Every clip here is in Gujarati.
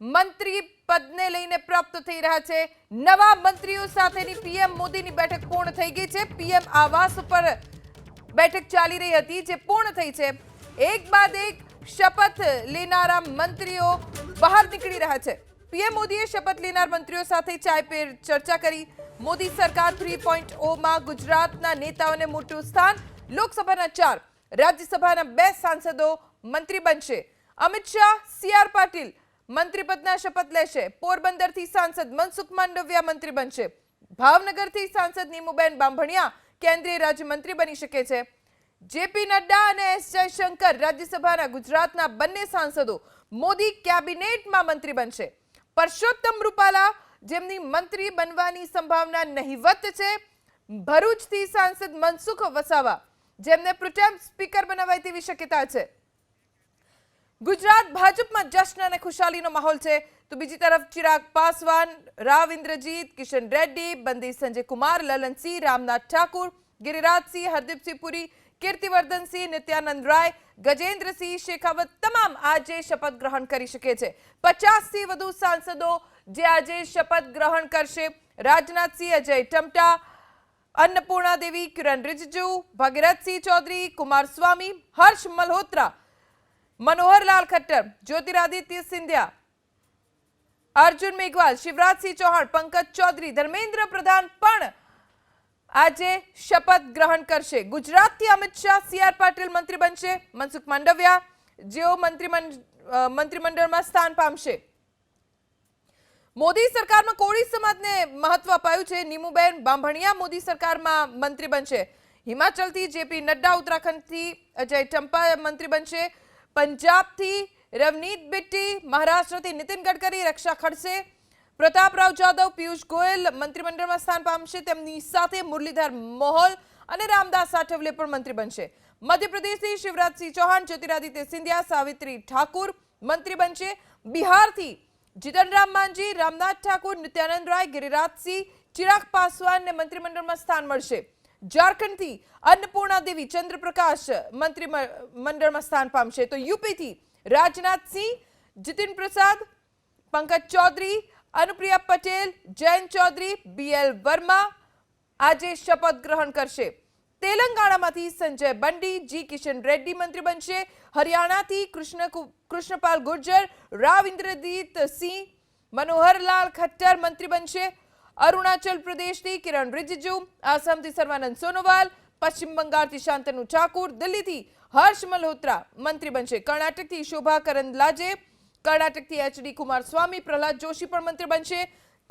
મંત્રી પદને લઈને પ્રાપ્ત થઈ રહ્યા છે. નવા મંત્રીઓ સાથેની પીએમ મોદીની બેઠક પૂર્ણ થઈ ગઈ છે. પીએમ આવાસ ઉપર બેઠક ચાલી રહી હતી જે પૂર્ણ થઈ છે. એક બાદ એક શપથ લેનારા મંત્રીઓ બહાર નીકળી રહ્યા છે. પીએમ મોદીએ શપથ લેનાર મંત્રીઓ સાથે ચાય પે ચર્ચા કરી. મોદી સરકાર થ્રી પોઈન્ટ ઓમાં ગુજરાતના નેતાઓને મોટું સ્થાન, લોકસભાના ચાર, રાજ્યસભાના બે સાંસદો મંત્રી બનશે. અમિત શાહ, સી પાટીલ મંત્રીપદના શપથ લેશે. પોરબંદરથી સાંસદ મનસુખ માંડવિયા મંત્રી બનશે. ભાવનગરથી સાંસદ નીમુબેન બાંભણિયા કેન્દ્રીય રાજ્યમંત્રી બની શકે છે. જેપી નડ્ડા અને એસ જયશંકર રાજ્યસભાના ગુજરાતના બંને સાંસદો મોદી કેબિનેટમાં મંત્રી બનશે. પરસોત્તમ રૂપાલા જેમની મંત્રી બનવાની સંભાવના નહીવત છે. ભરૂચથી સાંસદ મનસુખ વસાવા જેમને પ્રોટેમ સ્પીકર બનાવાય તેવી શક્યતા છે. ગુજરાત ભાજપમાં જશ્ન અને ખુશાલીનો માહોલ છે. તો બીજી તરફ ચિરાગ પાસવાન રાવ ઇન્દ્રજીત કિશન રેડ્ડી, બંદી સંજય કુમાર, લલનસિંહ, રામનાથ ઠાકુર, ગિરિરાજસિંહ, હરદીપસિંહ પુરી, કીર્તિવર્ધનસિંહ, નિત્યાનંદ રાય, ગજેન્દ્રસિંહ શેખાવત તમામ આજે શપથ ગ્રહણ કરી શકે છે. પચાસથી વધુ સાંસદો જે આજે શપથ ગ્રહણ કરશે. રાજનાથસિંહ, અજય ટમટા, અન્નપૂર્ણા દેવી, કિરણ રિજિજુ, ભગીરથસિંહ ચૌધરી, કુમારસ્વામી, હર્ષ મલ્હોત્રા મનોહરલાલ ખટ્ટર, જ્યોતિરાદિત્ય સિંધિયા, અર્જુન મેઘવાલ, શિવરાજસિંહ ચૌહાણ, પંકજ ચૌધરી, ધર્મેન્દ્ર પ્રધાન પણ આજે શપથ ગ્રહણ કરશે. ગુજરાતથી અમિત શાહ, સી આર પાટીલ મંત્રી બનશે. મનસુખ માંડવિયા, જેઓ મંત્રીમંડળમાં સ્થાન પામશે. મોદી સરકારમાં કોળી સમાજને મહત્વ અપાયું છે. નીમુબેન બાંભણિયા મોદી સરકારમાં મંત્રી બનશે. હિમાચલથી જેપી નડ્ડા ઉત્તરાખંડથી અજય ટંપા મંત્રી બનશે. પંજાબથી રવનીત બિટ્ટી, મહારાષ્ટ્રથી નીતિન ગડકરી, રક્ષા ખડસે, પ્રતાપરાવ જાદવ, પિયુષ ગોયલ મંત્રીમંડળમાં સ્થાન પામશે. તેમની સાથે મુરલીધર મોહલ અને રામદાસ આઠવલે પણ મંત્રી બનશે. મધ્યપ્રદેશથી શિવરાજસિંહ ચૌહાણ, જ્યોતિરાદિત્ય સિંધિયા, સાવિત્રી ઠાકુર મંત્રી બનશે. બિહારથી જીતનરામ માંઝી, રામનાથ ઠાકુર, નિત્યાનંદ રાય, ગિરિરાજસિંહ, ચિરાગ પાસવાનને મંત્રીમંડળમાં સ્થાન મળશે. ઝારખંડથી અન્નપૂર્ણા દેવી ચંદ્રપ્રકાશ મંત્રી મંડળમાં સ્થાન પામશે. તો યુપીથી રાજનાથસિંહ જીતિન પ્રસાદ, પંકજ ચૌધરી, અનુપ્રિયા પટેલ, જયંત ચૌધરી બીએલ વર્મા આજે શપથ ગ્રહણ કરશે. તેલંગાણામાંથી સંજય બંડી, જી કિશન રેડ્ડી મંત્રી બનશે. હરિયાણાથી કૃષ્ણ કૃષ્ણપાલ ગુર્જર, રાવ ઇન્દ્રજીત સિંહ, મનોહરલાલ ખટ્ટર મંત્રી બનશે. અરુણાચલ પ્રદેશથી કિરણ રિજિજુ, આસામથી સર્વાનંદ સોનોવાલ, પશ્ચિમ બંગાળથી શાંતનુ ઠાકુર, દિલ્હીથી હર્ષ મલ્હોત્રા મંત્રી બનશે. કર્ણાટકથી શોભા કરંદલાજે કર્ણાટકથી એચડી કુમારસ્વામી, પ્રહલાદ જોશી પણ મંત્રી બનશે.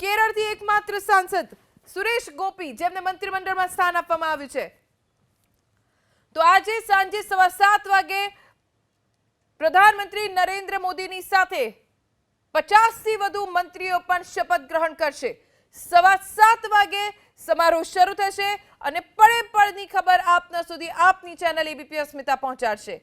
કેરળથી એકમાત્ર સાંસદ સુરેશ ગોપી, જેમને મંત્રીમંડળમાં સ્થાન આપવામાં આવ્યું છે. તો આજે સાંજે સવા સાત વાગે પ્રધાનમંત્રી નરેન્દ્ર મોદીની સાથે પચાસથી વધુ મંત્રીઓ પણ શપથ ગ્રહણ કરશે. સવા સાત વાગે સમારોહ શરૂ થશે અને પળે પળની ખબર આપના સુધી આપની ચેનલ એબીપી અસ્મિતા પહોંચાડશે.